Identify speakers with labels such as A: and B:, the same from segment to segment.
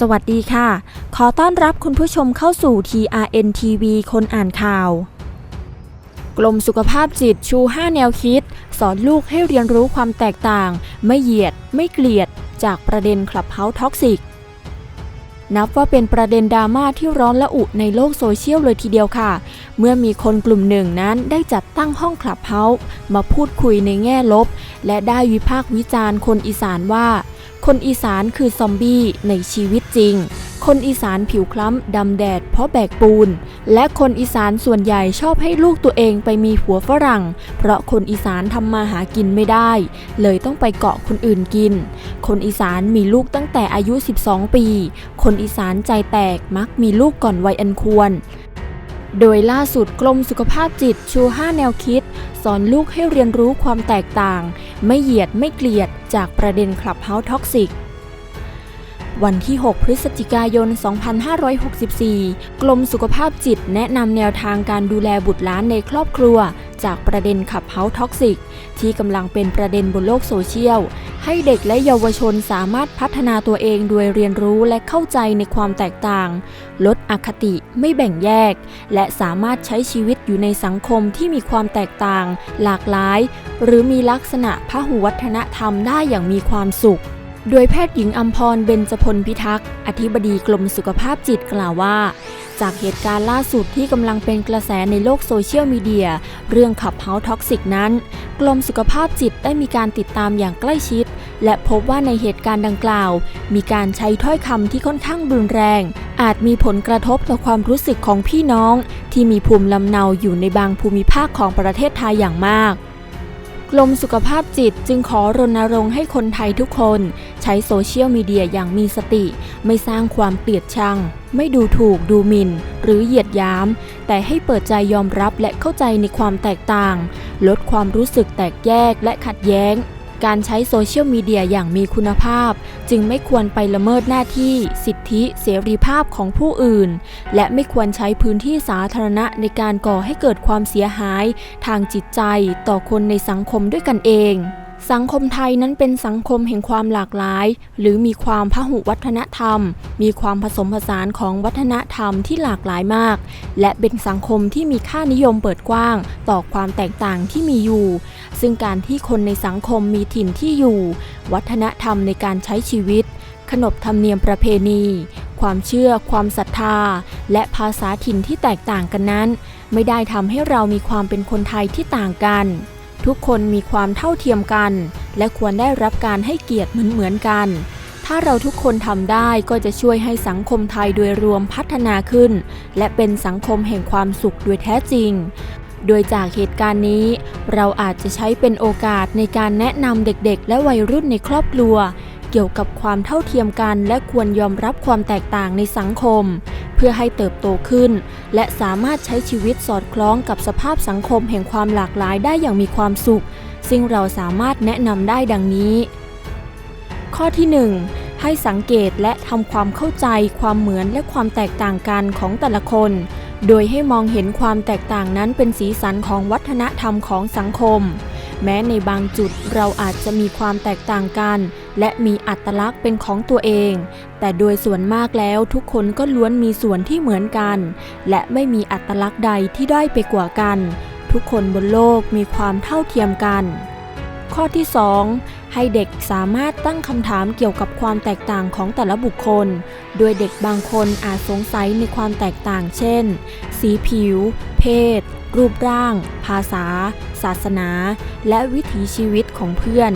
A: สวัสดีค่ะ ขอต้อนรับคุณผู้ชมเข้าสู่ TRN TV คนอ่านข่าวกรมสุขภาพจิตชู 5 แนวคิด สอนลูกให้เรียนรู้ความแตกต่าง ไม่เหยียด ไม่เกลียด จากประเด็นคลับเฮาส์ท็อกซิก นับว่าเป็นประเด็นดราม่าที่ร้อนและอุในโลกโซเชียลเลยทีเดียวค่ะ เมื่อมีคนกลุ่มหนึ่งนั้นได้จัดตั้งห้องคลับเฮาส์มาพูดคุยในแง่ลบ และได้วิพากษ์วิจารณ์คนอีสานว่า คนอีสานคือซอมบี้ในชีวิตจริง คนอีสานผิวคล้ำดำแดดเพราะแบกปูน และคนอีสานส่วนใหญ่ชอบให้ลูกตัวเองไปมีผัวฝรั่ง เพราะคนอีสานทำมาหากินไม่ได้ เลยต้องไปเกาะคนอื่นกิน คนอีสานมีลูกตั้งแต่อายุ 12 ปี คนอีสานใจแตกมักมีลูกก่อนวัยอันควรโดยล่าสุดกรมสุขภาพจิตชู 5 แนวคิด สอนลูกให้เรียนรู้ความแตกต่าง ไม่เหยียดไม่เกลียดจากประเด็นคลับเฮาส์ท็อกซิกวันที่ 6 พฤศจิกายน 2564 กรมสุขภาพจิตแนะนำแนวทางการดูแลบุตรหลานในครอบครัว จากประเด็นขับเฮาท็อกซิก ที่กำลังเป็นประเด็นบนโลกโซเชียล ให้เด็กและเยาวชนสามารถพัฒนาตัวเองโดยเรียนรู้และเข้าใจในความแตกต่าง ลดอคติไม่แบ่งแยก และสามารถใช้ชีวิตอยู่ในสังคมที่มีความแตกต่าง หลากหลาย หรือมีลักษณะพหุวัฒนธรรมได้อย่างมีความสุข โดยแพทย์หญิงอัมพรเบญจพลพิทักษ์ อธิบดีกรมสุขภาพจิตกล่าวว่า จากเหตุการณ์ล่าสุดที่กำลังเป็นกระแสในโลกโซเชียลมีเดีย เรื่องขับเฮาท็อกซิกนั้น กรมสุขภาพจิตได้มีการติดตามอย่างใกล้ชิด และพบว่าในเหตุการณ์ดังกล่าว มีการใช้ถ้อยคำที่ค่อนข้างรุนแรง อาจมีผลกระทบต่อความรู้สึกของพี่น้อง ที่มีภูมิลำเนาอยู่ในบางภูมิภาคของประเทศไทยอย่างมาก กรมสุขภาพจิตจึงขอรณรงค์ให้คนไทยทุกคน ใช้โซเชียลมีเดียอย่างมีสติ ไม่สร้างความเกลียดชัง ไม่ดูถูกดูหมิ่น หรือเหยียดยามแต่ให้เปิดใจยอมรับและเข้าใจในความแตกต่าง ลดความรู้สึกแตกแยกและขัดแย้ง การใช้โซเชียลมีเดียอย่างมีคุณภาพ จึงไม่ควรไปละเมิดหน้าที่ สิทธิเสรีภาพของผู้อื่น และไม่ควรใช้พื้นที่สาธารณะในการก่อให้เกิดความเสียหาย ทางจิตใจต่อคนในสังคมด้วยกันเอง สังคมไทยนั้นเป็นสังคมแห่งความหลากหลาย หรือมีความพหุวัฒนธรรม มีความผสมผสานของวัฒนธรรมที่หลากหลายมาก และเป็นสังคมที่มีค่านิยมเปิดกว้าง ต่อความแตกต่างที่มีอยู่ ซึ่งการที่คนในสังคมมีถิ่นที่อยู่ วัฒนธรรมในการใช้ชีวิต ขนบธรรมเนียมประเพณี ความเชื่อ ความศรัทธา และภาษาถิ่นที่แตกต่างกันนั้น ไม่ได้ทำให้เรามีความเป็นคนไทยที่ต่างกัน ทุกคนมีความเท่าเทียมกัน และควรได้รับการให้เกียรติเหมือนๆกัน ถ้าเราทุกคนทำได้ก็จะช่วยให้สังคมไทยโดยรวมพัฒนาขึ้น และเป็นสังคมแห่งความสุขโดยแท้จริง โดยจากเหตุการณ์นี้ เราอาจจะใช้เป็นโอกาสในการแนะนำเด็กๆ และวัยรุ่นในครอบครัว เกี่ยวกับความเท่าเทียมกัน และควรยอมรับความแตกต่างในสังคม พื่อให้เติบโตขึ้น และสามารถใช้ชีวิตสอดคล้องกับสภาพสังคมแห่งความหลากหลายได้อย่างมีความสุข ซึ่งเราสามารถแนะนำได้ดังนี้ ข้อที่ 1 ให้สังเกตและทำความเข้าใจความเหมือนและความแตกต่างกันของแต่ละคน โดยให้มองเห็นความแตกต่างนั้นเป็นสีสันของวัฒนธรรมของสังคม แม้ในบางจุดเราอาจจะมีความแตกต่างกัน และมีอัตลักษณ์เป็นของตัวเอง แต่โดยส่วนมากแล้วทุกคนก็ล้วนมีส่วนที่เหมือนกัน และไม่มีอัตลักษณ์ใดที่ด้อยไปกว่ากัน ทุกคนบนโลกมีความเท่าเทียมกัน ข้อที่ 2 ให้เด็กสามารถตั้งคำถามเกี่ยวกับความแตกต่างของแต่ละบุคคล โดยเด็กบางคนอาจสงสัยในความแตกต่างเช่น สีผิว เพศ รูปร่าง ภาษา ศาสนา และวิถีชีวิตของเพื่อน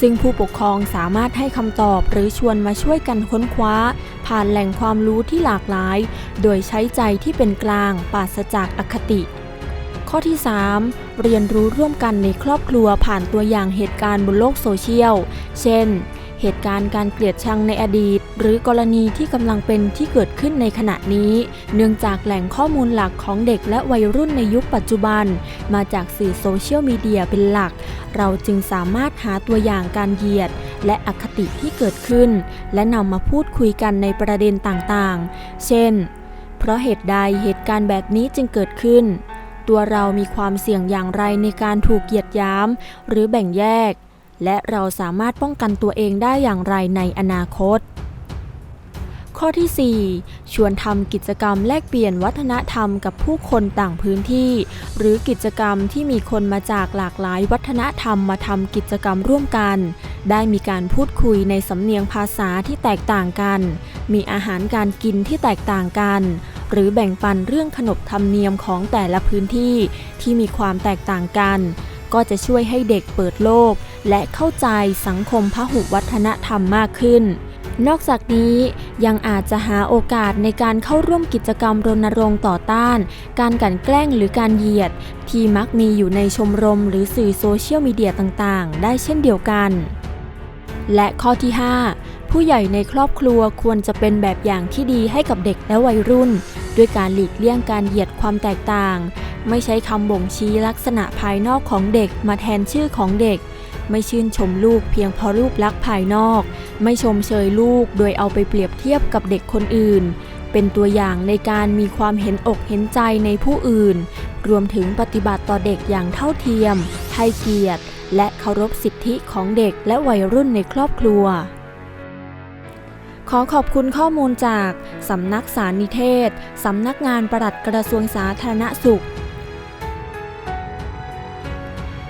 A: ซึ่งผู้ปกครองสามารถให้คำตอบหรือชวนมาช่วยกันค้นคว้า ผ่านแหล่งความรู้ที่หลากหลาย โดยใช้ใจที่เป็นกลางปราศจากอคติ ข้อที่ 3 เรียนรู้ร่วมกันในครอบครัวผ่านตัวอย่างเหตุการณ์บนโลกโซเชียล เช่น เหตุการณ์การเกลียดชังในอดีต หรือกรณีที่กำลังเป็นที่เกิดขึ้นในขณะนี้ เนื่องจากแหล่งข้อมูลหลักของเด็กและวัยรุ่นในยุคปัจจุบัน มาจากสื่อโซเชียลมีเดียเป็นหลัก เราจึงสามารถหาตัวอย่างการเหยียด และอคติที่เกิดขึ้น และนำมาพูดคุยกันในประเด็นต่างๆ เช่น เพราะเหตุใดเหตุการณ์แบบนี้จึงเกิดขึ้น ตัวเรามีความเสี่ยงอย่างไรในการถูกเหยียดยามหรือแบ่งแยก และเราสามารถป้องกันตัวเองได้อย่างไรในอนาคต ข้อที่ 4 ชวนทำกิจกรรมแลกเปลี่ยนวัฒนธรรมกับผู้คนต่างพื้นที่ หรือกิจกรรมที่มีคนมาจากหลากหลายวัฒนธรรมมาทำกิจกรรมร่วมกัน ได้มีการพูดคุยในสำเนียงภาษาที่แตกต่างกัน มีอาหารการกินที่แตกต่างกันหรือแบ่งปันเรื่องขนบธรรมเนียมของแต่ละพื้นที่ที่มีความแตกต่างกัน ก็จะช่วยให้เด็กเปิดโลก และเข้าใจสังคมพหุวัฒนธรรมมากขึ้น นอกจากนี้ยังอาจจะหาโอกาสในการเข้าร่วมกิจกรรมรณรงค์ต่อต้าน การกันแกล้งหรือการเหยียด ที่มักมีอยู่ในชมรมหรือสื่อโซเชียลมีเดียต่างๆ ได้เช่นเดียวกัน และข้อที่ 5 ผู้ใหญ่ในครอบครัวควรจะเป็นแบบอย่างที่ดีให้กับเด็กและวัยรุ่น ด้วยการหลีกเลี่ยงการเหยียดความแตกต่าง ไม่ใช้คำบ่งชี้ลักษณะภายนอกของเด็กมาแทนชื่อของเด็ก ไม่ชื่นชมลูกเพียงเพราะรูปลักษณ์ภายนอก ไม่ชมเชยลูกโดยเอาไปเปรียบเทียบกับเด็กคนอื่น เป็นตัวอย่างในการมีความเห็นอกเห็นใจในผู้อื่น รวมถึงปฏิบัติต่อเด็กอย่างเท่าเทียม ให้เกียรติ และเคารพสิทธิของเด็กและวัยรุ่นในครอบครัวขอขอบคุณข้อมูลจาก สำนักสารนิเทศ สำนักงานปลัดกระทรวงสาธารณสุข